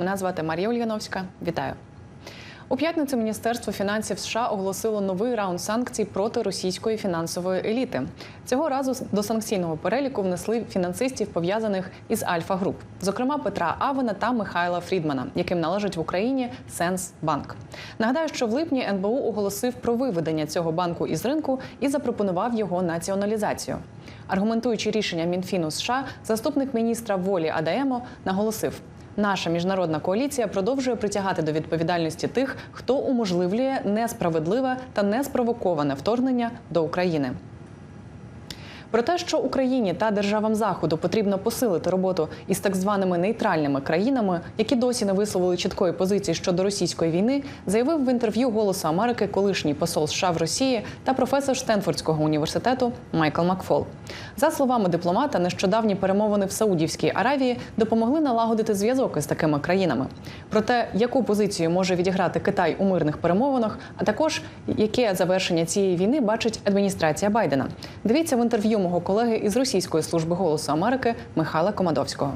Мене звати Марія Ульяновська. Вітаю. У п'ятницю Міністерство фінансів США оголосило новий раунд санкцій проти російської фінансової еліти. Цього разу до санкційного переліку внесли фінансистів, пов'язаних із Альфа Груп, зокрема Петра Авена та Михайла Фрідмана, яким належить в Україні Сенс Банк. Нагадаю, що в липні НБУ оголосив про виведення цього банку із ринку і запропонував його націоналізацію. Аргументуючи рішення Мінфіну США, заступник міністра волі Адаємо наголосив. Наша міжнародна коаліція продовжує притягати до відповідальності тих, хто уможливлює несправедливе та неспровоковане вторгнення до України. Про те, що Україні та державам Заходу потрібно посилити роботу із так званими нейтральними країнами, які досі не висловили чіткої позиції щодо російської війни, заявив в інтерв'ю Голосу Америки колишній посол США в Росії та професор Стенфордського університету Майкл Макфол. За словами дипломата, нещодавні перемовини в Саудівській Аравії допомогли налагодити зв'язок із такими країнами. Про те, яку позицію може відіграти Китай у мирних перемовинах, а також яке завершення цієї війни бачить адміністрація Байдена. Дивіться в інтерв'ю мого колеги із російської служби голосу Америки Михайла Комадовського.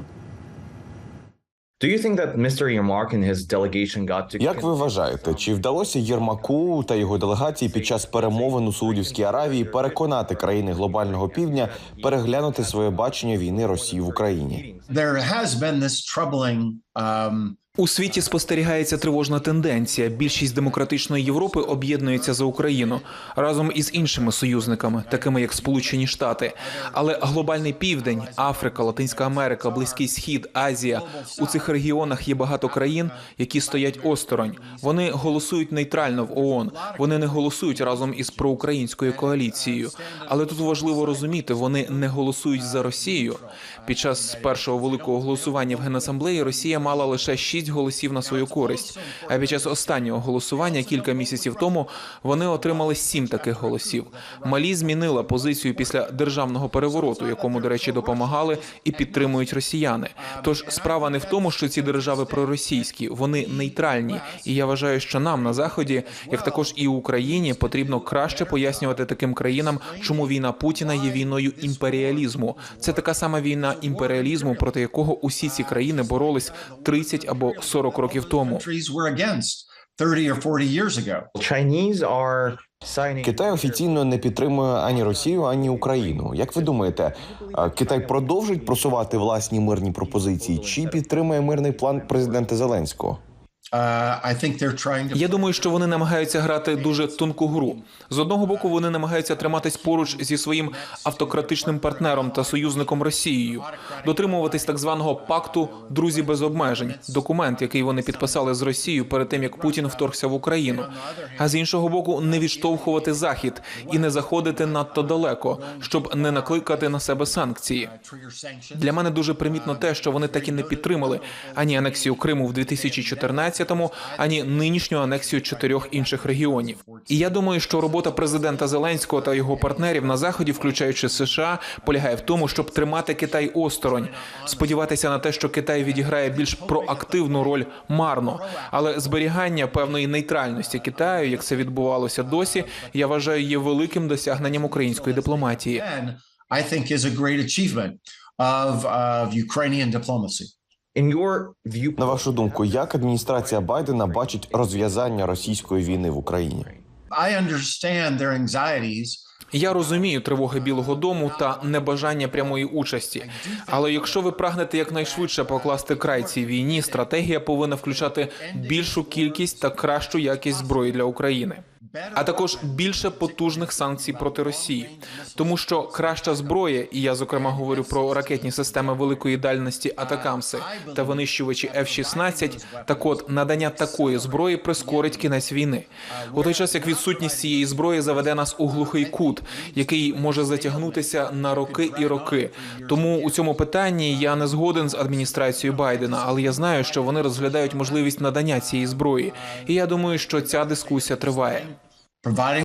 Як ви вважаєте, чи вдалося Єрмаку та його делегації під час перемовин у Саудівській Аравії переконати країни глобального півдня переглянути своє бачення війни Росії в Україні? there has been this troubling um, У світі спостерігається тривожна тенденція. Більшість демократичної Європи об'єднується за Україну разом із іншими союзниками, такими як Сполучені Штати. Але глобальний південь, Африка, Латинська Америка, Близький Схід, Азія у цих регіонах є багато країн, які стоять осторонь. Вони голосують нейтрально в ООН. Вони не голосують разом із проукраїнською коаліцією. Але тут важливо розуміти, вони не голосують за Росію. Під час першого великого голосування в генасамблеї Росія мала лише шість голосів на свою користь. А під час останнього голосування кілька місяців тому вони отримали сім таких голосів. Малі змінила позицію після державного перевороту, якому, до речі, допомагали і підтримують росіяни. Тож справа не в тому, що ці держави проросійські, вони нейтральні. І я вважаю, що нам на заході, як також і Україні, потрібно краще пояснювати таким країнам, чому війна Путіна є війною імперіалізму. Це така сама війна імперіалізму, проти якого усі ці країни боролись 30 або 40 років тому. countries were against 30 or 40 years ago. Chinese are signing Китай офіційно не підтримує ані Росію, ані Україну. Як ви думаєте, Китай продовжить просувати власні мирні пропозиції чи підтримує мирний план президента Зеленського? Uh, Я думаю, що вони намагаються грати дуже тонку гру. З одного боку, вони намагаються триматись поруч зі своїм автократичним партнером та союзником Росією, дотримуватись так званого пакту друзі без обмежень, документ, який вони підписали з Росією перед тим, як Путін вторгся в Україну. А з іншого боку, не відштовхувати захід і не заходити надто далеко, щоб не накликати на себе санкції. Для мене дуже примітно те, що вони так і не підтримали ані анексію Криму в 2014-му, ані нинішню анексію чотирьох інших регіонів. І я думаю, що робота президента Зеленського та його партнерів на заході, включаючи США, полягає в тому, щоб тримати Китай осторонь, сподіватися на те, що Китай відіграє більш проактивну роль марно, але зберігання певної нейтральності Китаю, як це відбувалося досі, я вважаю, є великим досягненням української дипломатії. I think is of, of Ukrainian diplomacy. На вашу думку, як адміністрація Байдена бачить розв'язання російської війни в Україні? I understand their anxieties Я розумію тривоги Білого Дому та небажання прямої участі. Але якщо ви прагнете якнайшвидше покласти край цій війні, стратегія повинна включати більшу кількість та кращу якість зброї для України. А також більше потужних санкцій проти Росії, тому що краща зброя, і я зокрема говорю про ракетні системи великої дальності Атакамси та винищувачі F-16, Так от надання такої зброї прискорить кінець війни. У той час як відсутність цієї зброї заведе нас у глухий кут, який може затягнутися на роки і роки. Тому у цьому питанні я не згоден з адміністрацією Байдена, але я знаю, що вони розглядають можливість надання цієї зброї. І я думаю, що ця дискусія триває. Providing